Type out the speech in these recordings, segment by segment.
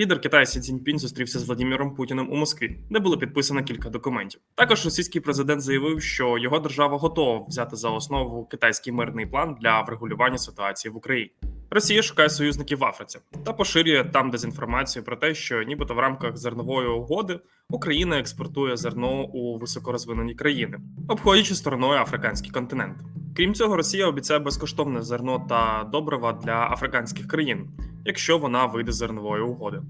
Лідер Китаю Сі Цзіньпінь зустрівся з Владіміром Путіним у Москві, де було підписано кілька документів. Також російський президент заявив, що його держава готова взяти за основу китайський мирний план для врегулювання ситуації в Україні. Росія шукає союзників в Африці та поширює там дезінформацію про те, що нібито в рамках зернової угоди Україна експортує зерно у високорозвинені країни, обходячи стороною африканський континент. Крім цього, Росія обіцяє безкоштовне зерно та добрива для африканських країн, якщо вона вийде з зернової угоди.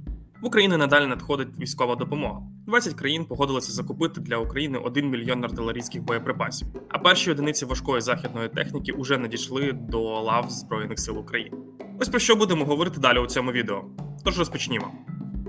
В Україну надалі надходить військова допомога. 20 країн погодилися закупити для України 1 мільйон артилерійських боєприпасів. А перші одиниці важкої західної техніки уже надійшли до лав Збройних сил України. Ось про що будемо говорити далі у цьому відео. Тож розпочнімо.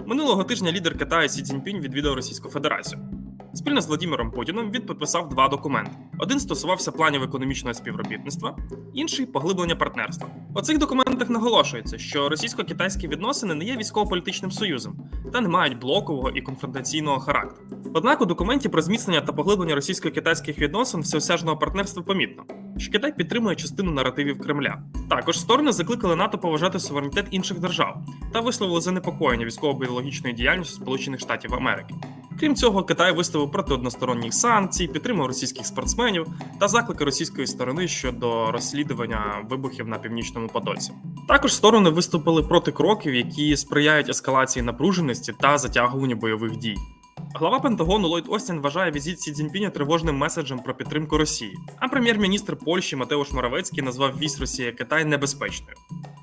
Минулого тижня лідер Китаю Сі Цзіньпінь відвідав Російську Федерацію. Спільно з Владимиром Путіним він підписав два документи: один стосувався планів економічного співробітництва, інший поглиблення партнерства. У цих документах наголошується, що російсько-китайські відносини не є військово-політичним союзом та не мають блокового і конфронтаційного характеру. Однак у документі про зміцнення та поглиблення російсько-китайських відносин всеосяжного партнерства помітно, що Китай підтримує частину наративів Кремля. Також сторони закликали НАТО поважати суверенітет інших держав та висловили занепокоєння військово-біологічної діяльності Сполучених Штатів Америки. Крім цього, Китай виставив проти односторонніх санкцій, підтримав російських спортсменів та заклики російської сторони щодо розслідування вибухів на північному потоці. Також сторони виступили проти кроків, які сприяють ескалації напруженості та затягуванню бойових дій. Глава Пентагону Ллойд Остін вважає візит Сі Цзіньпіня тривожним меседжем про підтримку Росії. А прем'єр-міністр Польщі Матеуш Моравецький назвав віз Росія Китай небезпечною.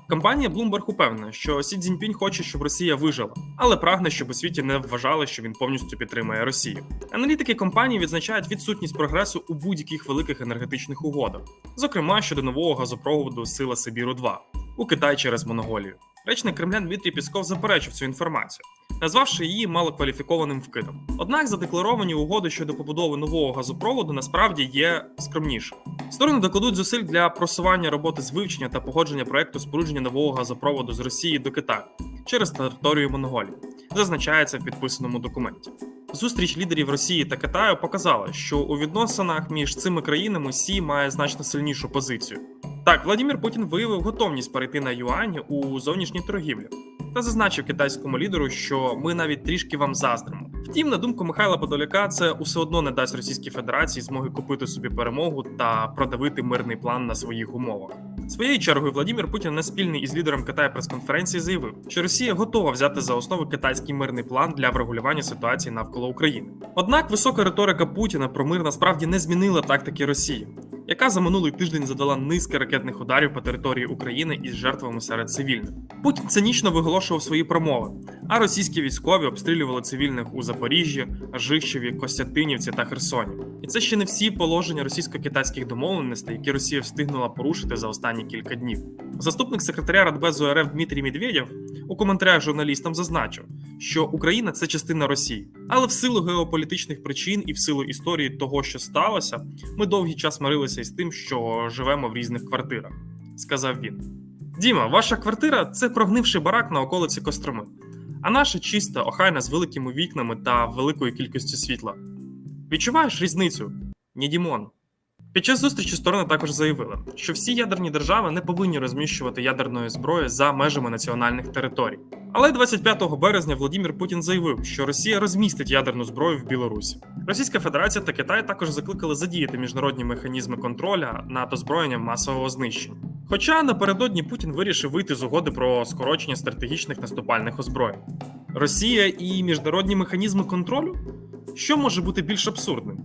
Компанія Bloomberg упевнена, що Сі Цзіньпінь хоче, щоб Росія вижила, але прагне, щоб у світі не вважали, що він повністю підтримує Росію. Аналітики компанії відзначають відсутність прогресу у будь-яких великих енергетичних угодах, зокрема щодо нового газопроводу Сила Сибіру 2 у Китай через Монголію. Речник Кремля Дмитрій Пісков заперечив цю інформацію, назвавши її малокваліфікованим вкидом. Однак задекларовані угоди щодо побудови нового газопроводу насправді є скромнішими. Сторони докладуть зусиль для просування роботи з вивчення та погодження проекту спорудження нового газопроводу з Росії до Китаю через територію Монголії, зазначається в підписаному документі. Зустріч лідерів Росії та Китаю показала, що у відносинах між цими країнами Сі має значно сильнішу позицію. Так, Владимир Путін виявив готовність перейти на юані у зовнішній торгівлі та зазначив китайському лідеру, що ми навіть трішки вам заздримо. Втім, на думку Михайла Подоляка, це усе одно не дасть Російській Федерації змоги купити собі перемогу та продавити мирний план на своїх умовах. Своєю чергою Владимир Путін на спільний із лідером Китаю прес-конференції заявив, що Росія готова взяти за основу китайський мирний план для врегулювання ситуації навколо України. Однак висока риторика Путіна про мир насправді не змінила тактики Росії, яка за минулий тиждень задала низки ракетних ударів по території України із жертвами серед цивільних. Путін цинічно виголошував свої промови, а російські військові обстрілювали цивільних у Запоріжжі, Жищеві, Костянтинівці та Херсоні. І це ще не всі положення російсько-китайських домовленостей, які Росія встигнула порушити за останні кілька днів. Заступник секретаря Радбезу РФ Дмитрій Медведєв у коментарях журналістам зазначив, що Україна це частина Росії, але в силу геополітичних причин і в силу історії того, що сталося, ми довгий час мирилися із тим, що живемо в різних квартирах, сказав він. Діма, ваша квартира це прогнивший барак на околиці Костроми, а наша чиста, охайна з великими вікнами та великою кількістю світла. Відчуваєш різницю? Ні, Дімон. Під час зустрічі сторони також заявили, що всі ядерні держави не повинні розміщувати ядерної зброї за межами національних територій. Але 25 березня Владимир Путін заявив, що Росія розмістить ядерну зброю в Білорусі. Російська Федерація та Китай також закликали задіяти міжнародні механізми контроля над озброєнням масового знищення. Хоча напередодні Путін вирішив вийти з угоди про скорочення стратегічних наступальних озброєнь. Росія і міжнародні механізми контролю? Що може бути більш абсурдним?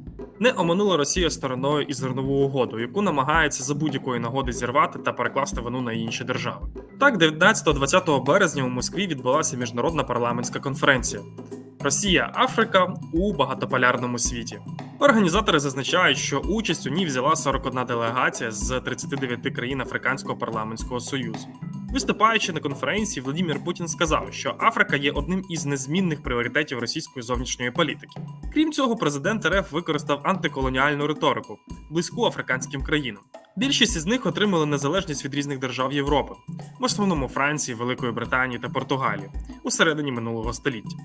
Не оминула Росія стороною і зернову угоду, яку намагається за будь-якої нагоди зірвати та перекласти вину на інші держави. Так, 19-20 березня у Москві відбулася міжнародна парламентська конференція. Росія, Африка у багатополярному світі. Організатори зазначають, що участь у ній взяла 41 делегація з 39 країн Африканського парламентського союзу. Виступаючи на конференції, Владимир Путін сказав, що Африка є одним із незмінних пріоритетів російської зовнішньої політики. Крім цього, президент РФ використав антиколоніальну риторику, близьку африканським країнам. Більшість із них отримали незалежність від різних держав Європи, в основному Франції, Великої Британії та Португалії у середині минулого століття.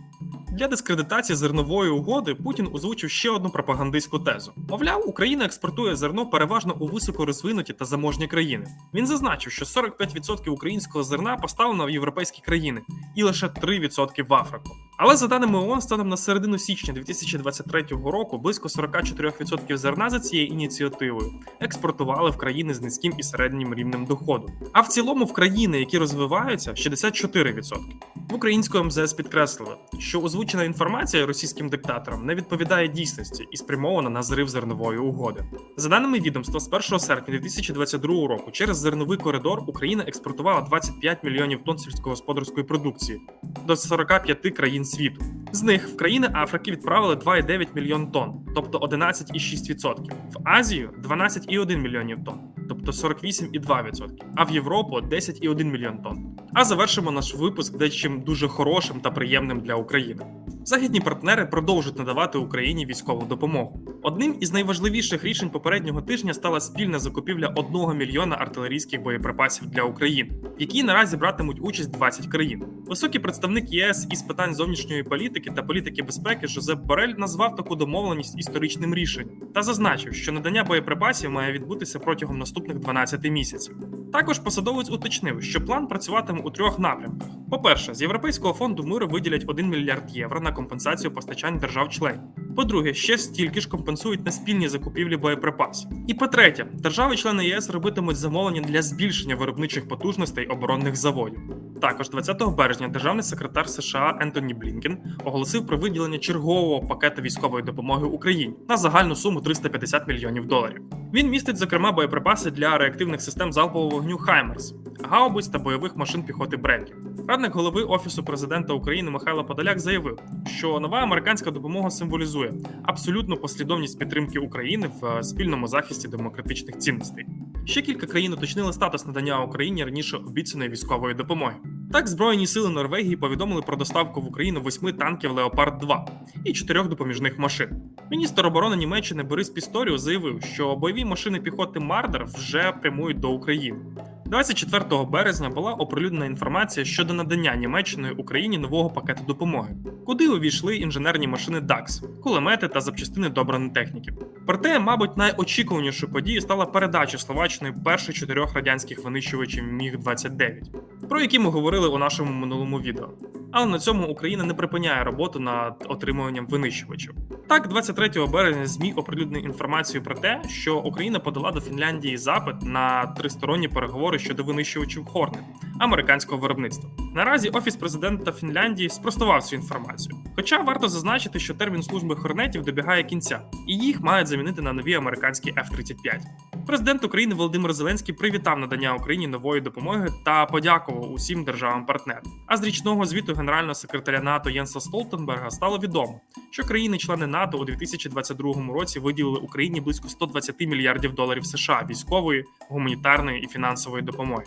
Для дискредитації зернової угоди Путін озвучив ще одну пропагандистську тезу. Мовляв, Україна експортує зерно переважно у високорозвинуті та заможні країни. Він зазначив, що 45% українського зерна поставлено в європейські країни і лише 3% в Африку. Але за даними ООН, станом на середину січня 2023 року близько 44% зерна за цією ініціативою експортували в країни з низьким і середнім рівнем доходу. А в цілому в країни, які розвиваються, 64%. В українському МЗС підкреслили, що озвучена інформація російським диктаторам не відповідає дійсності і спрямована на зрив зернової угоди. За даними відомства, з 1 серпня 2022 року через зерновий коридор Україна експортувала 25 мільйонів тонн сільськогосподарської продукції до 45 країн світу. З них в країни Африки відправили 2,9 мільйон тонн, тобто 11,6%. В Азію 12,1 мільйонів тонн, тобто 48,2%, а в Європу 10,1 мільйон тонн. А завершимо наш випуск дечим дуже хорошим та приємним для України. Західні партнери продовжують надавати Україні військову допомогу. Одним із найважливіших рішень попереднього тижня стала спільна закупівля 1 мільйона артилерійських боєприпасів для України, в якій наразі братимуть участь 20 країн. Високий представник ЄС із питань зовнішньої політики та політики безпеки Жозеп Борель назвав таку домовленість історичним рішенням та зазначив, що надання боєприпасів має відбутися протягом наступних 12 місяців. Також посадовець уточнив, що план працюватиме у трьох напрямках: по-перше, з Європейського фонду миру виділять 1 мільярд євро на компенсацію постачань держав-членів. По-друге, ще стільки ж компенсують на спільні закупівлі боєприпасів. І по-третє, держави-члени ЄС робитимуть замовлення для збільшення виробничих потужностей оборонних заводів. Також 20 березня державний секретар США Ентоні Блінкен оголосив про виділення чергового пакету військової допомоги Україні на загальну суму 350 мільйонів доларів. Він містить, зокрема, боєприпаси для реактивних систем залпового вогню Хаймерс, гаубиць та бойових машин піхоти Бредлі. Радник голови офісу президента України Михайло Подоляк заявив, що нова американська допомога символізує абсолютну послідовність підтримки України в е, спільному захисті демократичних цінностей. Ще кілька країн уточнили статус надання Україні раніше обіцяної військової допомоги. Так, Збройні сили Норвегії повідомили про доставку в Україну восьми танків Леопард 2 і чотирьох допоміжних машин. Міністр оборони Німеччини Борис Пісторіо заявив, що бойові машини піхоти Мардер вже прямують до України. 24 березня була оприлюднена інформація щодо надання Німеччиною Україні нового пакету допомоги, куди увійшли інженерні машини DAX, кулемети та запчастини до бронетехніки. Проте, мабуть, найочікуванішою подією стала передача Словаччини перших чотирьох радянських винищувачів Міг 29 про які ми говорили у нашому минулому відео. Але на цьому Україна не припиняє роботу над отримуванням винищувачів. Так, 23 березня ЗМІ оприлюднили інформацію про те, що Україна подала до Фінляндії запит на тристоронні переговори щодо винищувачів Хорнет американського виробництва. Наразі офіс президента Фінляндії спростував цю інформацію. Хоча варто зазначити, що термін служби хорнетів добігає кінця, і їх мають замінити на нові американські F-35. Президент України Володимир Зеленський привітав надання Україні нової допомоги та подякував усім державам-партнерам. А з річного звіту генерального секретаря НАТО Єнса Столтенберга стало відомо, що країни-члени НАТО у 2022 році виділили Україні близько 120 мільярдів доларів США військової, гуманітарної і фінансової допомоги.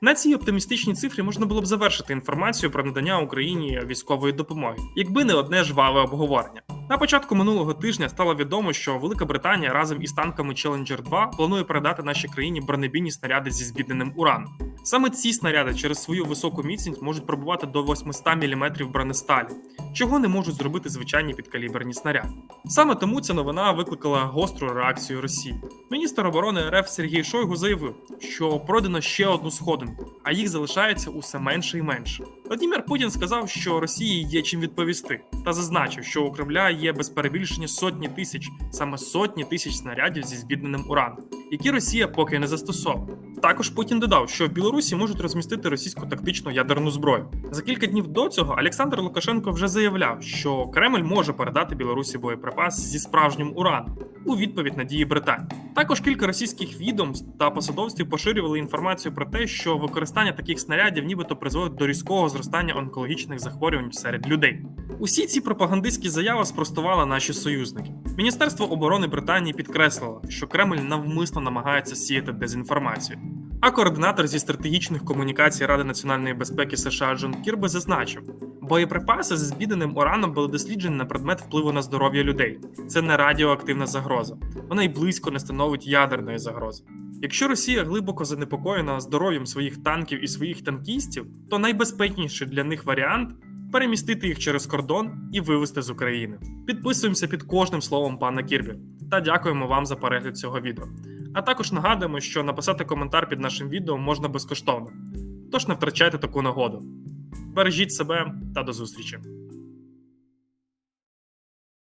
На цій оптимістичній цифрі можна було б завершити інформацію про надання Україні військової допомоги, якби не одне жваве обговорення. На початку минулого тижня стало відомо, що Велика Британія разом із танками Challenger 2 планує передати нашій країні бронебійні снаряди зі збідненим ураном. Саме ці снаряди через свою високу міцність можуть пробувати до 800 мм бронесталі, чого не можуть зробити звичайні підкаліберні снаряди. Саме тому ця новина викликала гостру реакцію Росії. Міністр оборони РФ Сергій Шойгу заявив, що пройдено ще одну сходинку, а їх залишається усе менше і менше. Владимир Путін сказав, що Росії є чим відповісти, та зазначив, що у Кремля є без перебільшення сотні тисяч, саме сотні тисяч снарядів зі збідненим ураном, які Росія поки не застосовує. Також Путін додав, що в Білорусі можуть розмістити російську тактичну ядерну зброю. За кілька днів до цього Олександр Лукашенко вже заявляв, що Кремль може передати Білорусі боєприпас зі справжнім ураном у відповідь на дії Британії. Також кілька російських відомств та посадовців поширювали інформацію про те, що використання таких снарядів нібито призводить до різкого зростання онкологічних захворювань серед людей. Усі ці пропагандистські заяви спростували наші союзники. Міністерство оборони Британії підкреслило, що Кремль навмисно намагається сіяти дезінформацію. А координатор зі стратегічних комунікацій Ради національної безпеки США Джон Кірби зазначив, боєприпаси з збіденим ураном були досліджені на предмет впливу на здоров'я людей. Це не радіоактивна загроза, вона й близько не становить ядерної загрози. Якщо Росія глибоко занепокоєна здоров'ям своїх танків і своїх танкістів, то найбезпечніший для них варіант перемістити їх через кордон і вивезти з України. Підписуємося під кожним словом пана Кірбі та дякуємо вам за перегляд цього відео. А також нагадуємо, що написати коментар під нашим відео можна безкоштовно. Тож не втрачайте таку нагоду. Бережіть себе та до зустрічі!